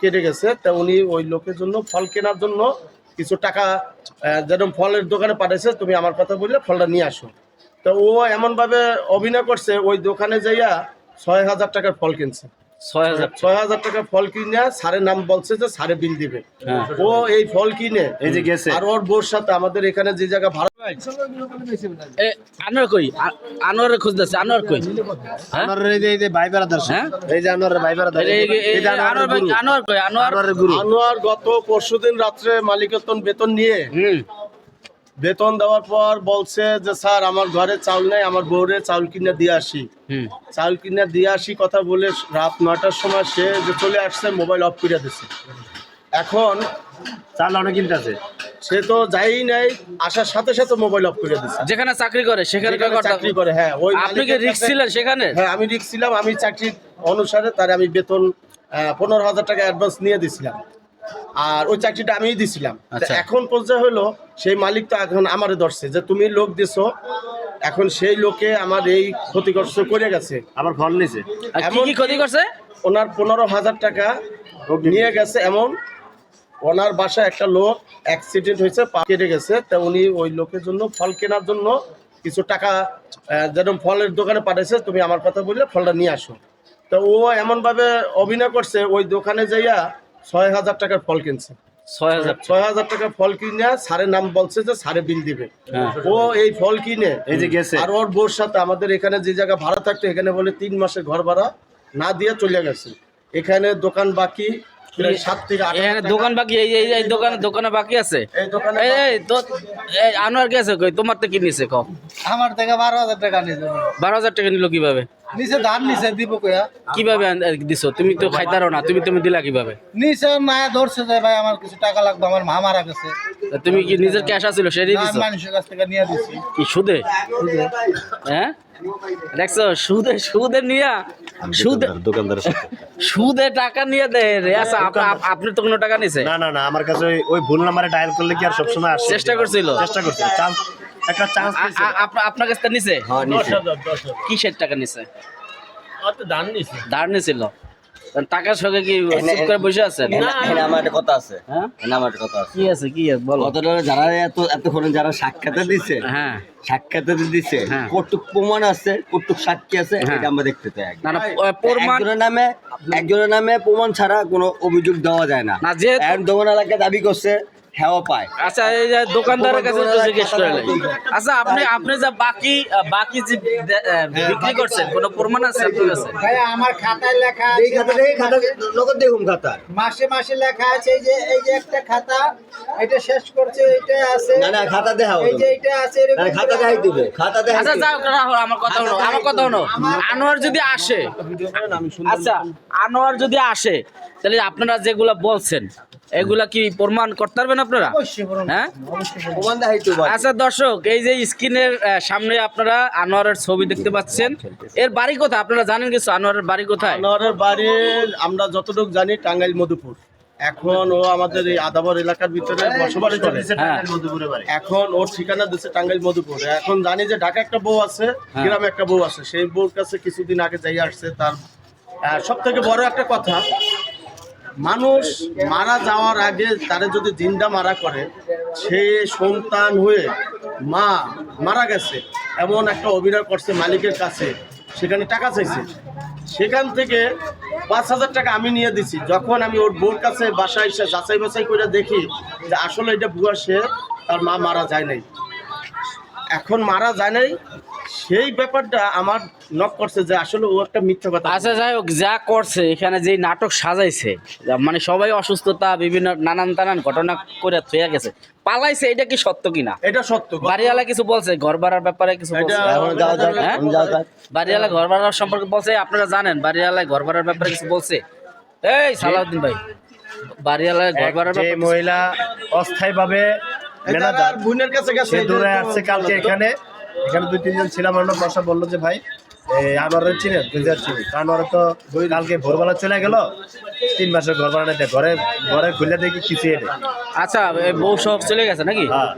কেটে গেছে তা উনি ওই লোকের জন্য ফল কেনার জন্য কিছু টাকা যেরকম ফলের দোকানে পাঠাইছে তুমি আমার কথা বললে ফলটা নিয়ে আসো। তো ও এমনভাবে অভিনয় করছে ওই দোকানে যাইয়া ছয় হাজার টাকার ফল কিনছে। ছয় হাজার ছয় হাজার টাকার ফল কিনে স্যারের নাম বলছে যে স্যারে বিল দিবে। ও এই ফল কিনে এই যে গেছে। আর ওর বোর সাথে আমাদের এখানে যে জায়গা ভাড়া আনোয়ার কই? আ- খুঁজতেছে আনোয়ার কই? এই যে ভাই বেড়াদার হ্যাঁ? এই যে আনোয়ারের ভাই বেড়াদার এই- এই- এই- এই যে আনোয়ারের আনোয়ার ভাই- আনোয়ার কই? আনোয়ার? গুরু। আনোয়ার গত পরশুদিন রাত্রে মালিকতন বেতন নিয়ে বেতন দেওয়ার পর বলছে যে স্যার আমার ঘরে চাউল নেই আমার বউরে চাউল কিনে দিয়ে আসি। হুম। চাউল কিনে দিয়ে আসি কথা বলে রাত নয়টার সময় সে যে চলে আসছে মোবাইল অফ করে দিছে। এখন চাল অনেক কিনতে আছে সে তো যাই নাই আসার সাথে সাথে মোবাইল অফ করে দিছে। যেখানে চাকরি করে সেখানে চাকরি করে হ্যাঁ ওই আপনি কি রিক্স ছিলেন সেখানে? হ্যাঁ আমি রিক্স ছিলাম আমি চাকরির অনুসারে তার আমি বেতন পনেরো হাজার টাকা অ্যাডভান্স নিয়ে দিছিলাম। আর ওই চাকরিটা আমিই দিছিলাম। আচ্ছা। এখন পর্যায়ে হলো সেই মালিক তো এখন আমারে ধরছে যে তুমি লোক দিছো এখন সেই লোকে আমার এই ক্ষতিগ্রস্ত করে গেছে। আমার ফল নিছে। কি ক্ষতি করছে? ওনার পনেরো হাজার টাকা নিয়ে গেছে এমন ওনার বাসায় একটা লোক অ্যাক্সিডেন্ট হয়েছে পা কেটে গেছে। তা উনি ওই লোকের জন্য ফল কেনার জন্য কিছু টাকা যেরকম ফলের দোকানে পাঠাইছে তুমি আমার কথা বললে ফলটা নিয়ে আসো। তো ও এমনভাবে অভিনয় করছে ওই দোকানে যাইয়া ছয় হাজার টাকার ফল কিনছে। ছয় হাজার ছয় হাজার টাকার ফল কিনে স্যারের নাম বলছে যে স্যারে বিল দিবে। হ্যাঁ। ও এই ফল কিনে এই যে গেছে। আর ওর বোর সাথে আমাদের এখানে যে জায়গা ভাড়া থাকতো এখানে বলে তিন মাসে ঘর ভাড়া না দিয়ে চলে গেছে। এখানে দোকান বাকি দোকান বাকি এই এই এই দোকানে দোকানে। বাকি আছে? এই তো আনোয়ার কি আছে তোমার তো কি নিছে কম আমার থেকে বারো হাজার টাকা নিয়েছে বারো হাজার টাকা নিল কীভাবে? নিচে ধান নিচে দিব কয়া কীভাবে দিছো? তুমি তো খাইতারো না তুমি তুমি দিলা কীভাবে? নিচে মায়া ধরছে যে ভাই আমার কিছু টাকা লাগবে আমার মা মারা গেছে। তুমি কি নিজের ক্যাশ আছিল সেটাই দিছো? মানুষের কাছ থেকে নিয়ে দিছি। কি সুদে? হ্যাঁ? দেখছ সুদে সুদে নিয়া সুদে দোকানদার সুদে টাকা নিয়ে দেয় রে আচ্ছা আপ- আপ- আপনি তো কোনো টাকা নিছে? না না না আমার কাছে ওই- ওই ভুল নাম্বারে ডায়াল করলে কি আর সবসময় আসছে চেষ্টা করছিল? চেষ্টা করছিল চান্স একটা চান্স আ- আপনার কাছে তা নিছে? কিসের টাকা নিছে? অত নিছে। নিছিল। টাকার সঙ্গে কি চুপ করে বসে আছেন এখানে আমার একটা কথা আছে। হ্যাঁ? আমার একটা কথা আছে। কি আছে কি আছে বলো। কথাটা যারা এত এতক্ষণে যারা সাক্ষাতে দিছে। হ্যাঁ। সাক্ষাতে দিছে। হ্যাঁ। কটুক প্রমাণ আছে কটুক সাক্ষী আছে হ্যাঁ। এটা আমরা দেখতে চাই না না একজনের নামে একজনের নামে প্রমাণ ছাড়া কোনো অভিযোগ দেওয়া যায় না। না যে দোকান এলাকা দাবি করছে হ্যাঁ পায়। আচ্ছা এই যে দোকানদারের কাছে একটু জিজ্ঞেস করে লাই। আচ্ছা আপনি আপনি যে বাকি বাকি যে বিক্রি করছেন কোনো প্রমাণ আছে আপনার কাছে? ভাই আমার খাতায় লেখা এই আছে এই খাতা নগদ দেখুন খাতা। মাসে মাসে লেখা আছে এই যে এই যে একটা খাতা এটা শেষ করছে এটা আছে। না না খাতা দেখাও এই যে এটা আছে এরকম খাতা দেখাই দিবে খাতা দেখাই আচ্ছা যাও রাখো, আমার কথা হলো আমার কথা হলো। আনোয়ার যদি আসে আচ্ছা আনোয়ার যদি আসে তাহলে আপনারা যেগুলা বলছেন এগুলা কি প্রমাণ করতে পারবেন আপনারা? হ্যাঁ। আচ্ছা দর্শক এই যে স্ক্রিনের সামনে আপনারা আনোয়ারের ছবি দেখতে পাচ্ছেন। এর বাড়ি কোথায়? আপনারা জানেন কিছু? আনোয়ারের বাড়ি কোথায়? আনোয়ারের বাড়ি আমরা যতটুকু জানি টাঙ্গাইল মধুপুর। এখন ও আমাদের এই আদাবর এলাকার ভিতরে বসবাস করে। হ্যাঁ। মধুপুরে বাড়ি। এখন ওর ঠিকানা দিচ্ছে টাঙ্গাইল মধুপুর। এখন জানি যে ঢাকা একটা বউ আছে হ্যাঁ। গ্রামে একটা বউ আছে। সেই বউর কাছে কিছুদিন আগে যাই আসছে তার সব থেকে বড় একটা কথা মানুষ মারা যাওয়ার আগে তারে যদি জিন্দা মারা করে, সে সন্তান হয়ে মা মারা গেছে, এমন একটা অভিনয় করছে মালিকের কাছে, সেখানে টাকা চাইছে। সেখান থেকে পাঁচ হাজার টাকা আমি নিয়ে দিছি। যখন আমি ওর বোর কাছে বাসায় এসে যাচাই বাছাই করে দেখি যে আসলে এটা বুয়া, সে তার মা মারা যায় নাই। এখন মারা যায় নাই সেই ব্যাপারটা আমার নক করছে যে আসলে ও একটা মিথ্যা কথা আচ্ছা যাই হোক যা করছে এখানে যে নাটক সাজাইছে মানে সবাই অসুস্থতা বিভিন্ন নানান তানান ঘটনা করে থয়ে গেছে পালাইছে এটা কি সত্য কিনা? এটা সত্য। বাড়িওয়ালা কিছু বলছে ঘর ভাড়ার ব্যাপারে কিছু হ্যাঁ? বাড়িওয়ালা ঘর ভাড়ার সম্পর্কে বলছে আপনারা জানেন বাড়িওয়ালা ঘর ভাড়ার ব্যাপারে কিছু বলছে? এই সালাউদ্দিন ভাই বাড়িওয়ালা ঘর ভাড়ার মহিলা অস্থায়ীভাবে ম্যানেজার বোনের কাছে গেছে দূরে আসছে কালকে এখানে। এখানে দুই তিনজন ছিলাম আমরা বসা বলল যে ভাই এই আনোয়ারের চিনেন গুলজার চিনি তা আনোয়ার তো কালকে ভোরবেলা চলে গেল তিন মাসের ঘর ভাড়া নিতে ঘরে ঘরে খুলে দেখি কিছু এনে আচ্ছা এই বউ সব চলে গেছে নাকি? হ্যাঁ।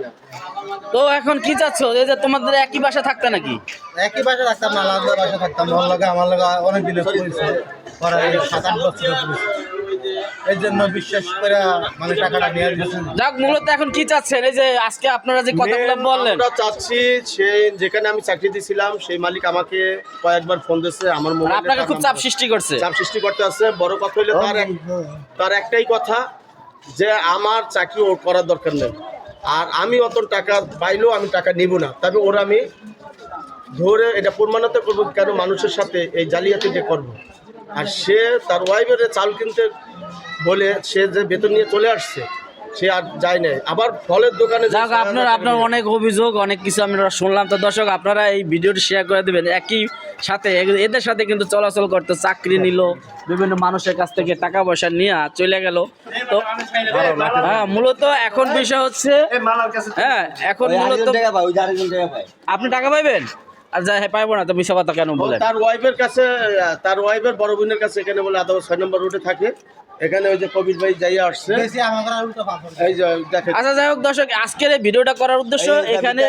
তো এখন কি চাচ্ছ? এই যে তোমাদের একই বাসা থাকতে নাকি? একই বাসা থাকতাম না আলাদা বাসা থাকতাম। ওর লাগে আমার লাগে অনেক দিনের পরিচয় পরে সাত আট বছরের পরিচয় এই জন্য বিশ্বাস করে মানে টাকাটা নিয়ে দিয়েছেন যাক মূলত এখন কি চাচ্ছেন? এই যে আজকে আপনারা যে কথাগুলো বললেন। আমরা চাচ্ছি সেই যেখানে আমি চাকরি দিয়েছিলাম সেই মালিক আমাকে কয়েকবার ফোন দিয়েছে আমার মোবাইলে আপনাকে খুব চাপ সৃষ্টি করছে। চাপ সৃষ্টি করতে আছে। বড় কথা হইলে তার তার একটাই কথা যে আমার চাকরি ওর করার দরকার নেই। আর আমি অত টাকা পাইলেও আমি টাকা নিব না। তবে ওর আমি ধরে এটা প্রমাণিত করব কেন মানুষের সাথে এই জালিয়াতি যে করব। আর সে তার ওয়াইফের চাল কিনতে বলে সে যে বেতন নিয়ে চলে আসছে সে আর যায় নাই। আবার ফলের দোকানে যাক আপনার আপনার অনেক অভিযোগ অনেক কিছু আমরা শুনলাম। তো দর্শক আপনারা এই ভিডিওটি শেয়ার করে দেবেন। একই সাথে এদের সাথে কিন্তু চলাচল করতে চাকরি নিল বিভিন্ন মানুষের কাছ থেকে টাকা পয়সা নিয়ে চলে গেল। তো হ্যাঁ মূলত এখন বিষয় হচ্ছে এই মালার কাছে হ্যাঁ এখন মূলত আপনি টাকা পাইবেন? আর যা হ্যাঁ পাইবো না তো মিশা কথা কেন ও বলেন? তার ওয়াইফের কাছে তার ওয়াইফের বড় বোনের কাছে এখানে বলে আদালত ছয় নম্বর রুটে থাকে। এখানে ওই যে কবির ভাই যাইয়া আসছে। এই যে দেখেন। আচ্ছা যাই হোক দর্শক আজকের এই ভিডিওটা করার উদ্দেশ্য এখানে।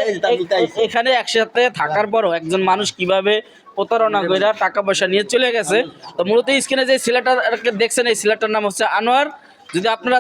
এখানে একসাথে থাকার পরও একজন মানুষ কীভাবে প্রতারণা করে টাকা পয়সা নিয়ে চলে গেছে। তো মূলত স্ক্রিনে যে ছেলেটাকে দেখছেন এই ছেলেটার নাম হচ্ছে আনোয়ার। যদি আপনারা